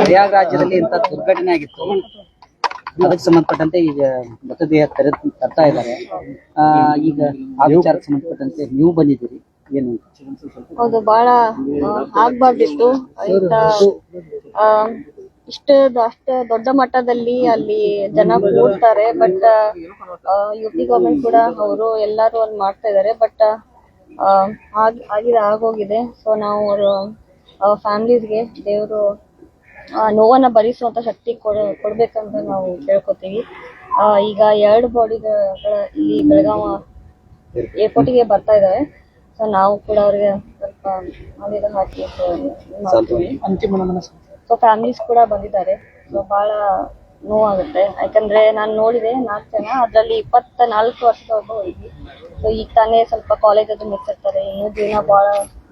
ಪ್ರಯಾಗ್ರಾಜ್ಯದಲ್ಲಿ ಇಂತ ದುರ್ಘಟನೆ ಆಗಿತ್ತು. ಅದಕ್ಕೆ ಸಂಬಂಧಪಟ್ಟಂತೆ ಈಗ ಮೃತದೇಹ ತರ ತರ್ತಾ ಇದ್ದಾರೆ. ಆ, ಈಗ ಆ ವಿಚಾರಕ್ಕೆ ಸಂಬಂಧಪಟ್ಟಂತೆ ನೀವು ಬಂದಿದ್ದೀರಿ. ಏನು? ಅಂತ? ಹೌದು ಬಹಳ ಆಗ್ಬಾರ್ದಿತ್ತು. ಇಷ್ಟು ಆ, ಇಷ್ಟ ಅಷ್ಟ ದೊಡ್ಡ ಮಟ್ಟದಲ್ಲಿ ಅಲ್ಲಿ ಜನ ಕೂಡ್ತಾರೆ ಬಟ್ ಯು ಪಿ ಗವರ್ಮೆಂಟ್ ಕೂಡ ಅವರು ಎಲ್ಲರೂ ಅಲ್ಲಿ ಮಾಡ್ತಾ ಇದ್ದಾರೆ ಬಟ್ ಆಗಿದೆ ಆಗೋಗಿದೆ. ಸೊ ನಾವು ಅವರು ಫ್ಯಾಮಿಲೀಸ್ಗೆ ದೇವರು ನೋವನ್ನ ಭರಿಸುವಂತ ಶಕ್ತಿ ಕೊಡ ಕೊಡ್ಬೇಕಂತ ನಾವು ಕೇಳ್ಕೊತೀವಿ. ಆ, ಈಗ ಎರಡು ಬಾಡಿಗಳ ಇಲ್ಲಿ ಬೆಳಗಾವ ಏರ್ಪೋರ್ಟಿಗೆ ಬರ್ತಾ ಇದಾವೆ ಸೊ ನಾವು ಕೂಡ ಅವ್ರಿಗೆ ಸ್ವಲ್ಪ ಮಾಡಿದ ಹಾಕಿ ಸೊ ಫ್ಯಾಮಿಲೀಸ್ ಕೂಡ ಬಂದಿದ್ದಾರೆ. ಸೊ ಬಹಳ ನೋವಾಗುತ್ತೆ. ಯಾಕಂದ್ರೆ ನಾನು ನೋಡಿದೆ ನಾಲ್ಕು ಜನ ಅದ್ರಲ್ಲಿ ಇಪ್ಪತ್ತ ನಾಲ್ಕು ವರ್ಷದ ಒಬ್ಬ ಹುಡುಗಿ. ಸೊ ಈಗ ತಾನೇ ಸ್ವಲ್ಪ ಕಾಲೇಜ್ ಅದು ಮುಗಿಸಿರ್ತಾರೆ. ಇನ್ನೂ ಜೀವನ ಬಹಳ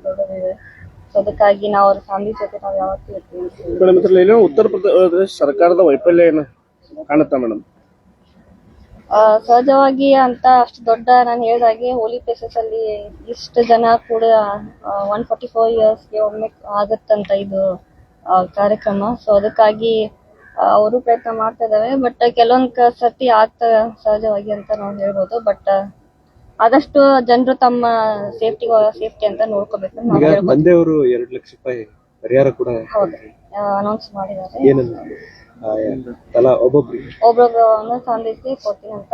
ದೊಡ್ಡದಿದೆ. ಸೊ ಅದಕ್ಕಾಗಿ ನಾವು ಅವ್ರ ಫ್ಯಾಮಿಲಿ ಜೊತೆ ನಾವು ಯಾವತ್ತೂ ಇರ್ತೀವಿ ಮೇಡಮ್ ಇದ್ರಲ್ಲಿ ಏನೋ ಉತ್ತರ ಪ್ರದೇಶ ಸರ್ಕಾರದ ವೈಫಲ್ಯ ಏನು ಕಾಣುತ್ತಾ ಮೇಡಮ್ ಆ, ಸಹಜವಾಗಿ ಅಂತ ಅಷ್ಟು ದೊಡ್ಡ ನಾನು ಹೇಳ್ದಾಗೆ ಹೋಲಿ ಪ್ಲೇಸಸ್ ಅಲ್ಲಿ ಇಷ್ಟು ಜನ ಕೂಡ ಒನ್ ಫಾರ್ಟಿ ಫೋರ್ ಇಯರ್ಸ್ಗೆ ಒಮ್ಮೆ ಆಗತ್ತಂತ ಇದು ಆ, ಕಾರ್ಯಕ್ರಮ. ಸೊ ಅದಕ್ಕಾಗಿ ಅವರು ಪ್ರಯತ್ನ ಮಾಡ್ತಾ ಇದಾವೆ ಬಟ್ ಕೆಲವೊಂದ್ ಕ- ಸರ್ತಿ ಆಗ್ತಾ ಸಹಜವಾಗಿ ಅಂತ ನಾವು ಹೇಳ್ಬೋದು. ಬಟ್ ಆದಷ್ಟು ಜನರು ತಮ್ಮ ಸೇಫ್ಟಿ ಸೇಫ್ಟಿ ಅಂತ ನೋಡ್ಕೋಬೇಕು. ಅಂತ ನಾವು ಈಗ ಹೇಳ್ಬೋದು. ತಂದೆಯವರು ಎರಡು ಲಕ್ಷ ರೂಪಾಯಿ ಪರಿಹಾರ ಕೂಡ ಹೌದು. ಅನೌನ್ಸ್ ಮಾಡಿದ್ದಾರೆ. ಏನನ್ನ ಆ, ತಲಾ ಒಬ್ಬೊಬ್ರಿಗೆ ಒಬ್ರೊಬ್ರು ಒಂದೊಂದ್ ಕೊಡ್ತೀನಿ ಅಂತ.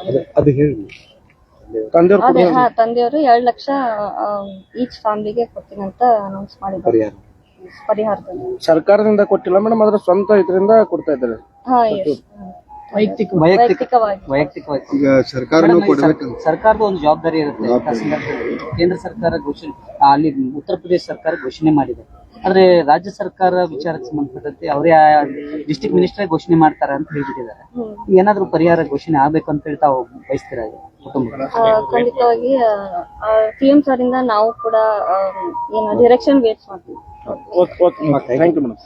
ಅದು- ಅದು ಹೇಳಿ. ಅದೇ ಹಾ ತಂದೆಯವರು ಎರಡ್ ಲಕ್ಷ ಈಚ್ ಫ್ಯಾಮಿಲಿಗೆ ಕೊಡ್ತೀನಿ ಅಂತ ಅನೌನ್ಸ್ ಮಾಡಿದ್ದಾರೆ. ಪರಿಹಾರ. ಪರಿಹಾರದಲ್ಲಿ. ಸರ್ಕಾರದಿಂದ ಕೊಟ್ಟಿಲ್ಲ ಮೇಡಮ್ ಅದ್ರ ಸ್ವಂತ ಇದರಿಂದ ಕೊಡ್ತಾ ಇದ್ದಾರೆ. ಹಾ. ವೈಯಕ್ತಿಕ ವೈಯಕ್ತಿಕವಾಗಿ. ವೈಯಕ್ತಿಕವಾಗಿ. ಈಗ ಸರ್ಕಾರನೂ ಮೇಡಮ್, ಈ ಸರ್- ಕೊಡ್ಬೇಕಂತ ಸರ್ಕಾರದ ಒಂದು ಜವಾಬ್ದಾರಿ ಇರುತ್ತೆ. ಇಂಥ ಸಂದರ್ಭದಲ್ಲಿ ಕೇಂದ್ರ ಸರ್ಕಾರ ಘೋಷಣೆ ಆ, ಅಲ್ಲಿ ಉತ್ತರ ಪ್ರದೇಶ ಸರ್ಕಾರ ಘೋಷಣೆ ಮಾಡಿದೆ. ಆದ್ರೆ ರಾಜ್ಯ ಸರ್ಕಾರ ವಿಚಾರಕ್ಕೆ ಸಂಬಂಧಪಟ್ಟಂತೆ ಅವರೇ ಡಿಸ್ಟ್ರಿಕ್ಟ್ ಮಿನಿಸ್ಟರ್ ಘೋಷಣೆ ಮಾಡ್ತಾರೆ ಅಂತ ಹೇಳ್ಬಿಟ್ಟಿದ್ದಾರೆ. ಏನಾದ್ರೂ ಪರಿಹಾರ ಘೋಷಣೆ ಆಗ್ಬೇಕು ಅಂತ ಹೇಳ್ತಾ ತಾವು ಬಯಸ್ತೀರಾ ಇದು ಕುಟುಂಬ ಆ, ಖಂಡಿತವಾಗಿ ಸಿ ಎಂ ಸರ್ ಇಂದ ನಾವು ಕೂಡ ಆ, ಏನು ಡೈರೆಕ್ಷನ್ ವೇಟ್ ಮಾಡ್ತೀವಿ okay okay thank you madam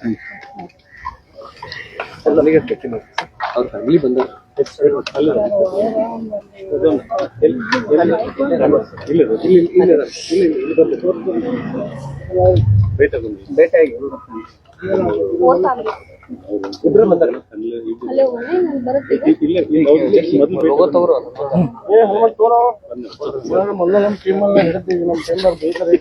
ಅವ್ರ ಫ್ಯಾಮಿಲಿ ಬಂದ ಹಲೋ ನಾನು ಬರುತ್ತೆ ಹೋಗೋತವ್ರು ಏ ಹನುಮಂತ ತೋರೋ. ಮೊದಲ ನಮ್ಮ ಹಿಡಿದೀವಿ ನಮ್ಮ ಟೀಮ್ನವ್ರು ಬೈತಾರೆ.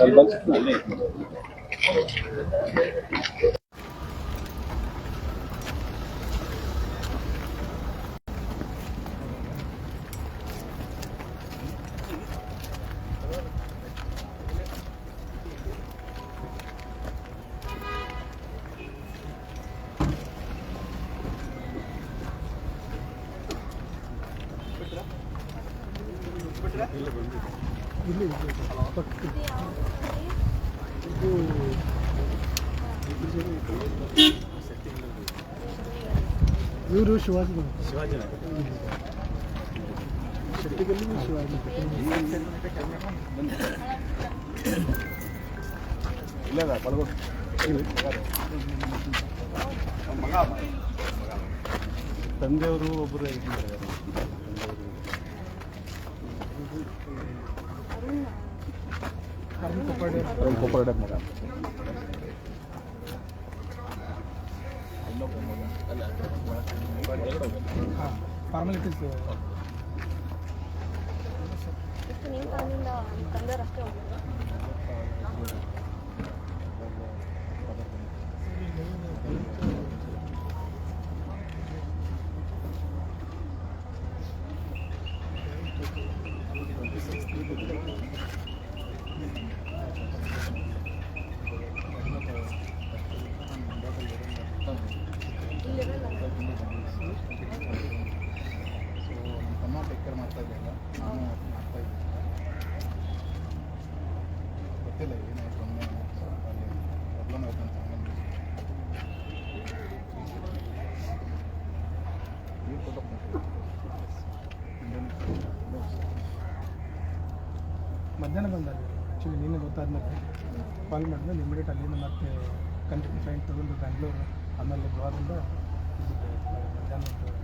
Ben bakıp ne? ಸರ್ ಇವರು ಶಿವಾಜಿ ಶಿವಾಜಿ ಇಲ್ಲ ಶಿವಾಜಿ ತಂದೆಯವರು ಒಬ್ಬರು ಇದ್ದಾರೆ ಕೊಪ್ಪಳ ಮಗ ಫಾರ್ಮಾಲಿಟೀಸ್ ಅಮ್ಮ ಟೇಕ್ ಕೇರ್ ಮಾಡ್ತಾ ಇದ್ದಿಲ್ಲ ನಾನು ಮಾಡ್ತಾ ಇದ್ದಿಲ್ಲ ಗೊತ್ತಿಲ್ಲ ಏನಾಯ್ತು ಒಮ್ಮೆ ಅಲ್ಲಿ ಪ್ರಾಬ್ಲಮ್ ಆಯ್ತು ಅಂತ ಹಂಗೆ ನೀರು ಕೊಟ್ಟು ಮಧ್ಯಾಹ್ನ ಬಂದಾಗ ಆ್ಯಕ್ಚುಲಿ ನಿನ್ನೆ ಗೊತ್ತಾದ್ಮೇಲೆ ಕಾಲ್ ಮಾಡಿದ್ಮೇಲೆ ಇಮಿಡಿಯೇಟ್ ಅಲ್ಲಿಂದ ಮತ್ತೆ ಕಂಟಿನ್ಯೂ ಫ್ಲೈಟ್ ತಗೊಂಡು ಬ್ಯಾಂಗ್ಳೂರು ಆಮೇಲೆ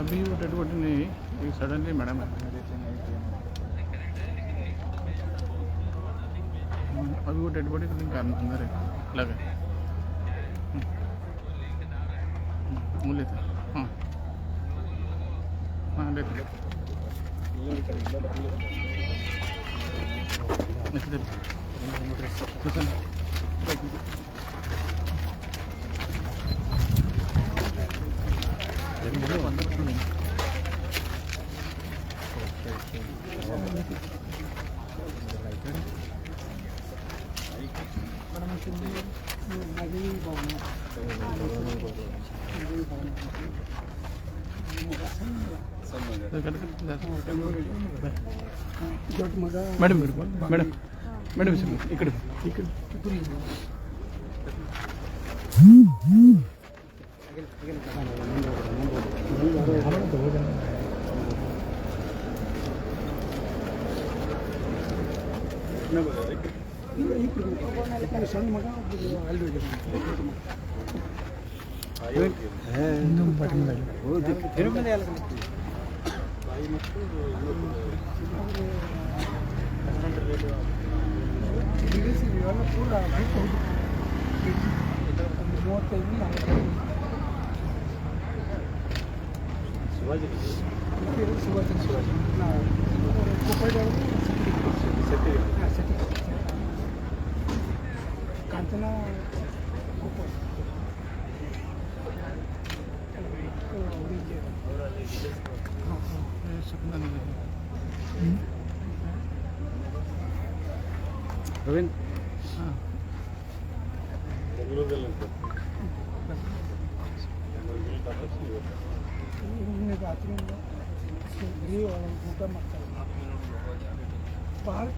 अभी वो डेड बॉडी नहीं सडनली मैडम अभी वो डेड बॉडी अंदर है लगा। हम्म। हम्म, वो लेते हाँ। हाँ। लेते लेते మేడం మేడం మేడం ఇక్కడ ఇక్కడ ఇక్కడ ಮಗ ಒಬ್ಬರು ಅಲ್ಲಿ ಹೋಗಿದ್ದಾರೆ ಇವೆಲ್ಲ ಪೂರ ಬಿಟ್ಟು ಹೋಗಿ ಒಂದು ಮೂವತ್ತೈದು ನಲವತ್ತೈದು ಶಿವಾಜಿ ಶಿವಾಜಿ ಶಿವಾಜಿ ನಾವು ಕೊಪ್ಪಳದವರು ಹಾಂ ಸತಿ ಕಾಂಚನ ಕೊಪ್ಪಳ ಅವರಿಗೆ ಹಾಂ ಹಾಂ ರವೀಂದ್ರ हाँ ನಿನ್ನೆ ರಾತ್ರಿಯಿಂದ ಬರೀ बाहर